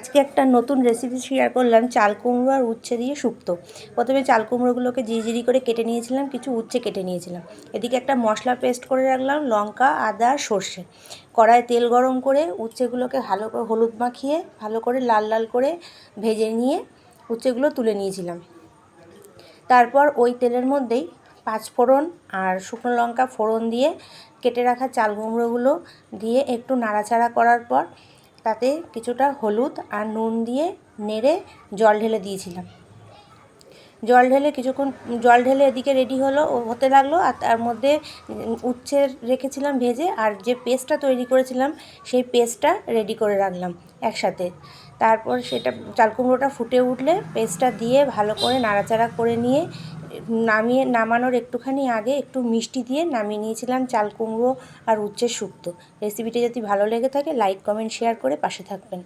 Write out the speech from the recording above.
আজকে একটা নতুন রেসিপি শেয়ার করলাম, চাল কুমড়ো আর উচ্ছে দিয়ে শুক্তো প্রথমে চাল কুমড়োগুলোকে জিরি করে কেটে নিয়েছিলাম, কিছু উচ্ছে কেটে নিয়েছিলাম। এদিকে একটা মশলা পেস্ট করে রাখলাম, লঙ্কা, আদা সর্ষে। কড়ায় তেল গরম করে উচ্ছেগুলোকে ভালো করে হলুদ মাখিয়ে, ভালো করে লাল লাল করে ভেজে নিয়ে উচ্ছেগুলো তুলে নিয়েছিলাম। তারপর ওই তেলের মধ্যেই পাঁচ ফোড়ন আর শুকনো লঙ্কা ফোড়ন দিয়ে কেটে রাখা চাল কুমড়োগুলো দিয়ে একটু নাড়াচাড়া করার পর তাতে কিছুটা হলুদ আর নুন দিয়ে নেড়ে জল ঢেলে দিয়েছিলাম। জল ঢেলে কিছুক্ষণ, জল ঢেলে এদিকে রেডি হলো হতে লাগল আর তার মধ্যে উচ্ছে রেখেছিলাম ভেজে আর যে পেস্টটা তৈরি করেছিলাম সেই পেস্টটা রেডি করে রাখলাম একসাথে। তারপর সেটা চাল কুমড়োটা ফুটে উঠলে পেস্টটা দিয়ে ভালো করে নাড়াচাড়া করে নিয়ে নামিয়ে, নামানোর একটুখানি আগে একটু মিষ্টি দিয়ে নামিয়ে নিয়েছিলাম চাল কুমড়ো আর উচ্ছে শুক্তো। রেসিপিটি যদি ভালো লেগে থাকে লাইক কমেন্ট শেয়ার করে পাশে থাকবেন।